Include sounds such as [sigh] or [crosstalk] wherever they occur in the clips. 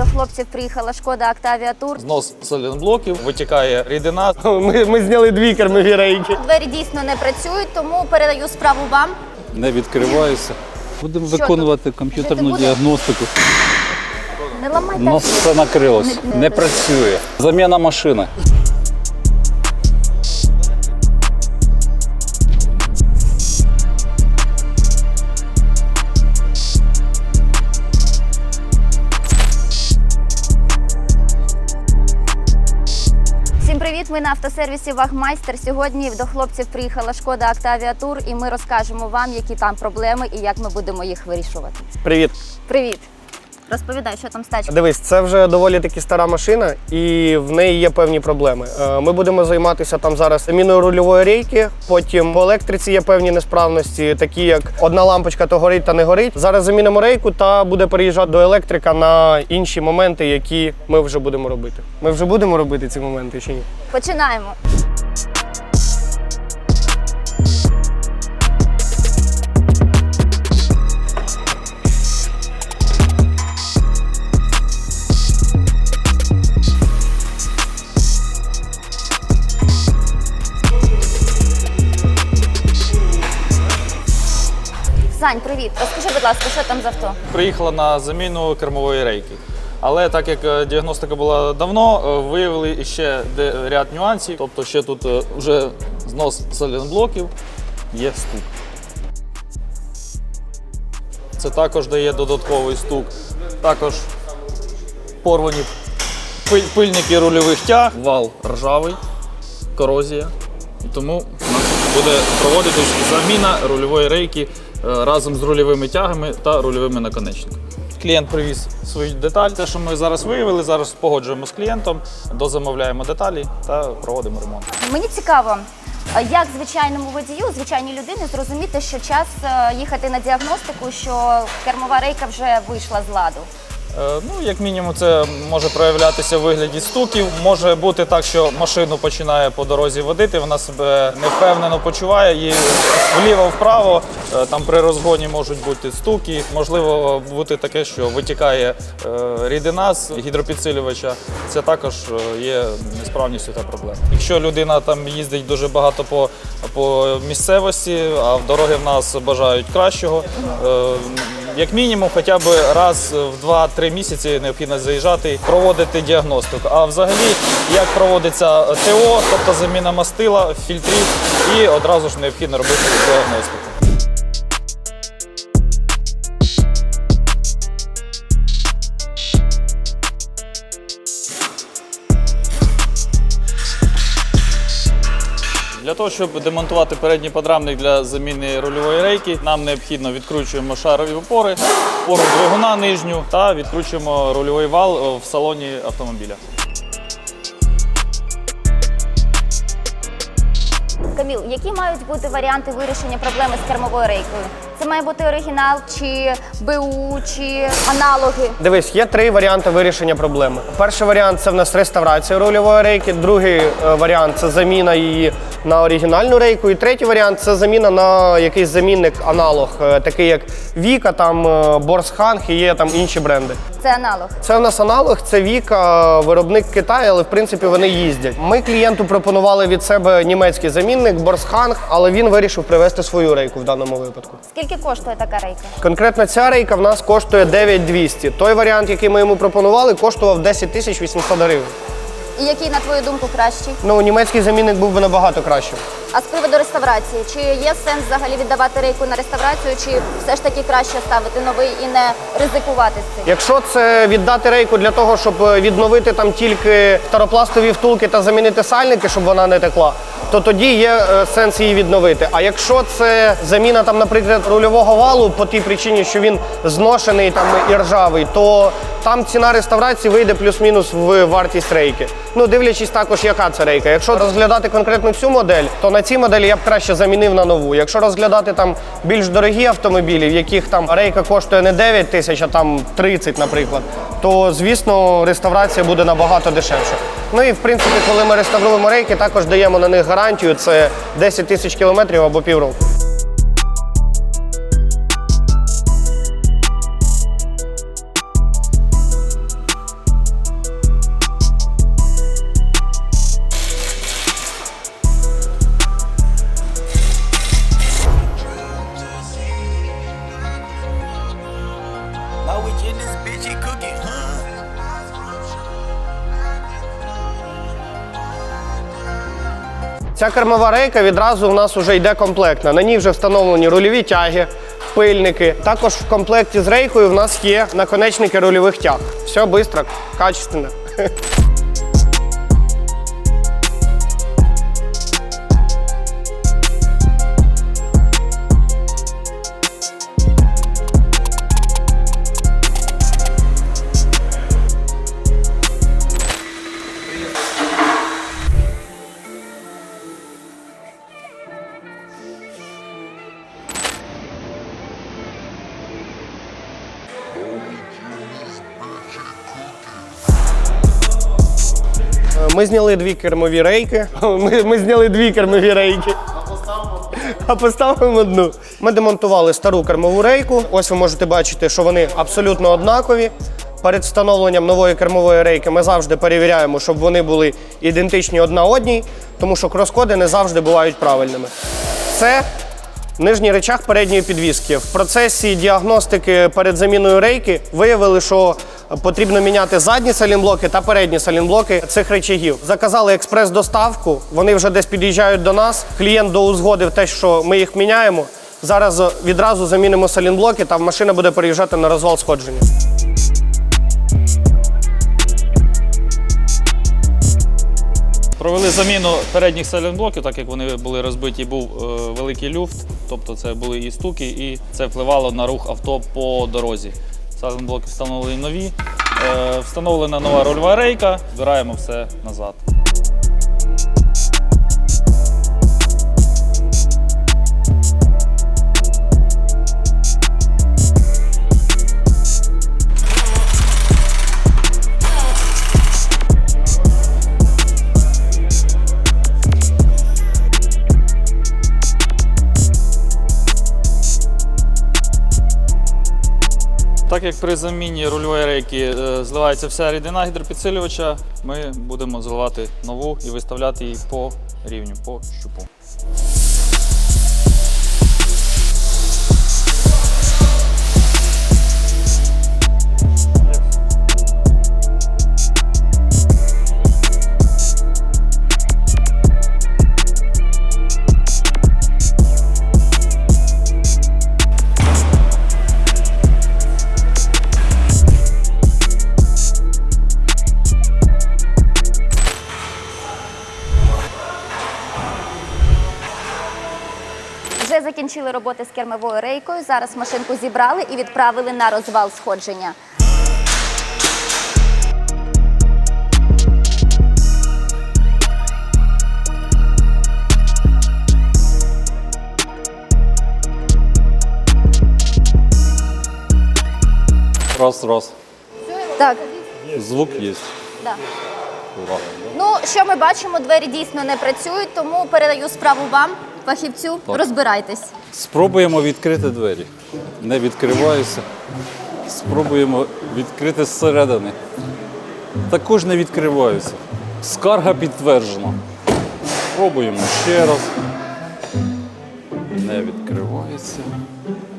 до хлопців приїхала шкода Октавія Тур. Знос соленблоків, витікає рідина. [laughs] Ми, ми зняли дві кермові рейки. Двері дійсно не працюють, тому передаю справу вам. не відкриваюся. Будемо Що виконувати комп'ютерну діагностику. Не ламайте. Нос все накрилось, Не- не- не працює. Заміна машини. Ми на автосервісі Вагмайстер. Сьогодні до хлопців приїхала шкода Актавіатур, і ми розкажемо вам, які там проблеми і як ми будемо їх вирішувати. Привіт. Привіт! Розповідай, що там з тачкою. Дивись, це вже доволі таки стара машина, і в неї є певні проблеми. Е, Ми будемо займатися там зараз заміною рульової рейки. Потім по електриці є певні несправності, такі як одна лампочка то горить та не горить. Зараз замінимо рейку та буде переїжджати до електрика на інші моменти, які ми вже будемо робити. Ми вже будемо робити ці моменти чи ні? Починаємо. Будь ласка, що там з авто? Приїхала на заміну кермової рейки. Але так як е, діагностика була давно, е, виявили ще ряд нюансів. Тобто ще тут е, вже знос соленблоків, є стук. Це також дає додатковий стук. Також порвані пильники рульових тяг, вал ржавий, корозія. І тому буде проводитись заміна рульової рейки разом з рульовими тягами та рульовими наконечниками. Клієнт привіз свою деталь. Те, що ми зараз виявили, зараз погоджуємо з клієнтом, дозамовляємо деталі та проводимо ремонт. Мені цікаво, як звичайному водію, звичайній людині зрозуміти, що час е, їхати на діагностику, що кермова рейка вже вийшла з ладу. Е, Ну, як мінімум, це може проявлятися в вигляді стуків. Може бути так, що машину починає по дорозі водити, вона себе невпевнено почуває, її вліво-вправо, е, там при розгоні можуть бути стуки. Можливо бути таке, що витікає е, рідина з гідропідсилювача. Це також є несправністю та проблема. Якщо людина там їздить дуже багато по, по місцевості, а дороги в нас бажають кращого. Як мінімум, хоча б раз в 2-3 місяці необхідно заїжджати, проводити діагностику. А взагалі, як проводиться ТО, тобто заміна мастила, фільтрів, і одразу ж необхідно робити діагностику. Для того, щоб демонтувати передній подрамник для заміни рульової рейки, нам необхідно відкручуємо шарові опори, опору двигуна нижню та відкручуємо рульовий вал е, в салоні автомобіля. Каміл, які мають бути варіанти вирішення проблеми з кермовою рейкою? Це має бути оригінал, чи БУ, чи аналоги. Дивись, є три варіанти вирішення проблеми. Перший варіант це в нас реставрація рульової рейки. Другий е, варіант це заміна її на оригінальну рейку. І третій варіант це заміна на якийсь замінник аналог, е, такий як Віка, там е, Борсханг і є там інші бренди. Це аналог. Це у нас аналог, це Віка, виробник Китаю, але в принципі вони їздять. Ми клієнту пропонували від себе німецький замінник Борсханг, але він вирішив привезти свою рейку в даному випадку. Скільки коштує така рейка? Конкретно ця рейка в нас коштує 9200. Той варіант, який ми йому пропонували, коштував 10 тисяч 800 гривень. І який, на твою думку, кращий? Ну, німецький замінник був би набагато кращим. А з приводу реставрації, чи є сенс взагалі віддавати рейку на реставрацію, чи все ж таки краще ставити новий і не ризикувати з цим? Якщо це віддати рейку для того, щоб е, відновити там тільки старопластові втулки та замінити сальники, щоб вона не текла, то тоді є е, сенс її відновити. А якщо це заміна там, наприклад, рульового валу по тій причині, що він зношений там і ржавий, то там ціна реставрації вийде плюс-мінус в вартість рейки. Ну, дивлячись також, яка це рейка. Якщо розглядати конкретно цю модель, то на цій моделі я б краще замінив на нову. Якщо розглядати там більш дорогі автомобілі, в яких там рейка коштує не 9 тисяч, а там 30, наприклад, то звісно реставрація буде набагато дешевше. Ну і в принципі, коли ми реставруємо рейки, також даємо на них гарантію. Це 10 тисяч кілометрів або півроку. Ця кермова рейка відразу у нас вже йде комплектна. На ній вже встановлені рульові тяги, пильники. Також в комплекті з рейкою в нас є наконечники рульових тяг. Все швидко, качественно. [laughs] Ми зняли дві кермові рейки. [laughs] Ми, ми зняли дві кермові рейки. А поставимо одну. Ми демонтували стару кермову рейку. Ось ви можете бачити, що вони абсолютно однакові. Перед встановленням нової кермової рейки ми завжди перевіряємо, щоб вони були ідентичні одна одній, тому що крос-коди не завжди бувають правильними. Це нижній речах передньої підвіски. В процесі діагностики перед заміною рейки виявили, що потрібно міняти задні салінблоки та передні салінблоки цих речагів. Заказали експрес-доставку, вони вже десь під'їжджають до нас. Клієнт доузгодив те, що ми їх міняємо. Зараз відразу замінимо салінблоки, та машина буде переїжджати на розвал сходження. Провели заміну передніх сайлентблоків, так як вони були розбиті, був е, великий люфт, тобто це були і стуки, і це впливало на рух авто по дорозі. Сайлентблоки встановлені нові, е, встановлена нова рульова рейка, збираємо все назад. Так як при заміні рульової рейки е, зливається вся рідина гідропідсилювача, ми будемо заливати нову і виставляти її по рівню, по щупу. Закінчили роботи з кермовою рейкою. Зараз машинку зібрали і відправили на розвал сходження. Раз, раз. Так, Звук є. да. Ура. Ну, що ми бачимо, двері дійсно не працюють, тому передаю справу вам, фахівцю. Так. Розбирайтесь. Спробуємо відкрити двері. Не відкриваються. Спробуємо відкрити зсередини. Також не відкриваються. Скарга підтверджена. Спробуємо ще раз. Не відкривається.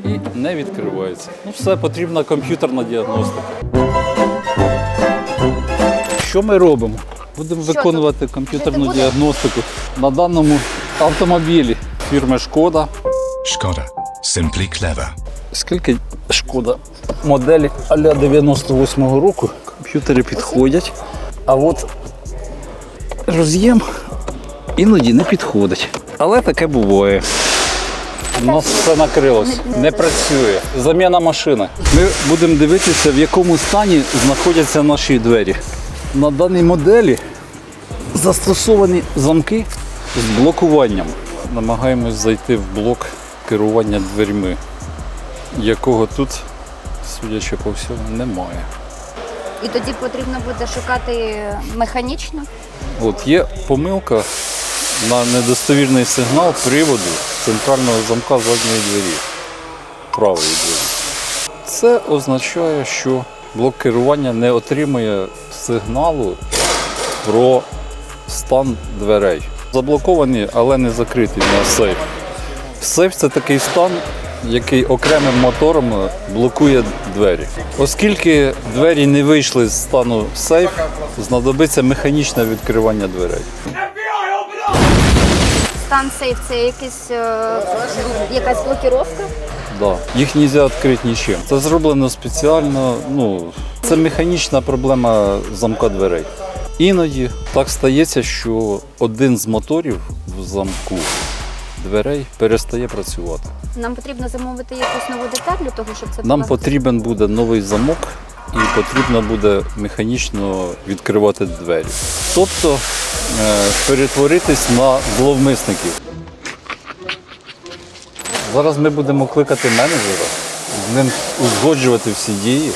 І не відкривається. Ну все, потрібна комп'ютерна діагностика. Що ми робимо? Будемо виконувати комп'ютерну діагностику на даному автомобілі фірми Шкода. Skoda. Simply clever. Скільки шкода моделі а-ля 98-го року комп'ютери підходять, а от роз'єм іноді не підходить. Але таке буває. У нас все накрилось, не працює. Заміна машини. Ми будемо дивитися, в якому стані знаходяться наші двері. На даній моделі застосовані замки з блокуванням. Намагаємось зайти в блок керування дверьми якого тут, судячи по всьому, немає. І тоді потрібно буде шукати механічно. От є помилка на недостовірний сигнал приводу центрального замка задньої двері, правої двері. Це означає, що блок керування не отримує сигналу про стан дверей. Заблоковані, але не закриті на сейф. Сейф це такий стан, який окремим мотором блокує двері. Оскільки двері не вийшли з стану сейф, знадобиться механічне відкривання дверей. стан сейф це якийсь, е, якась блокіровка? Да. Їх не можна відкрити нічим. Це зроблено спеціально. Ну, це механічна проблема замка дверей. Іноді так стається, що один з моторів в замку дверей перестає працювати. Нам потрібно замовити якусь нову деталь для того, щоб це Нам потрібен буде новий замок і потрібно буде механічно відкривати двері. Тобто е, перетворитись на зловмисників. Зараз ми будемо кликати менеджера, з ним узгоджувати всі дії,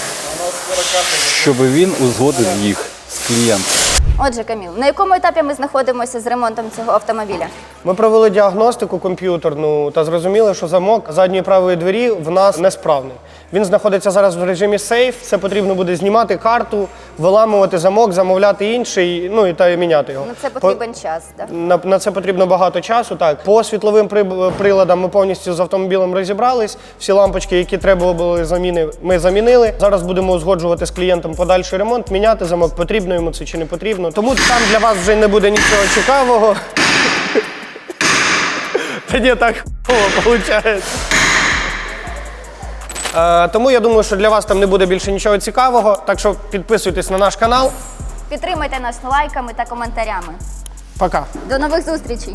щоб він узгодив їх з клієнтом. Отже, Каміл, на якому етапі ми знаходимося з ремонтом цього автомобіля? Ми провели діагностику комп'ютерну та зрозуміли, що замок задньої правої двері в нас несправний. Він знаходиться зараз в режимі сейф. Це потрібно буде знімати карту, виламувати замок, замовляти інший, ну і та й міняти його. На це По- потрібен час. Да? На, на це потрібно багато часу. Так по світловим при- приладам ми повністю з автомобілем розібрались. Всі лампочки, які треба були заміни, ми замінили. Зараз будемо узгоджувати з клієнтом подальший ремонт, міняти замок, потрібно йому це чи не потрібно. Тому там для вас вже не буде нічого цікавого. Та ні, так виходить. Е, тому я думаю, що для вас там не буде більше нічого цікавого. Так що підписуйтесь на наш канал. Підтримайте нас лайками та коментарями. Пока. До нових зустрічей!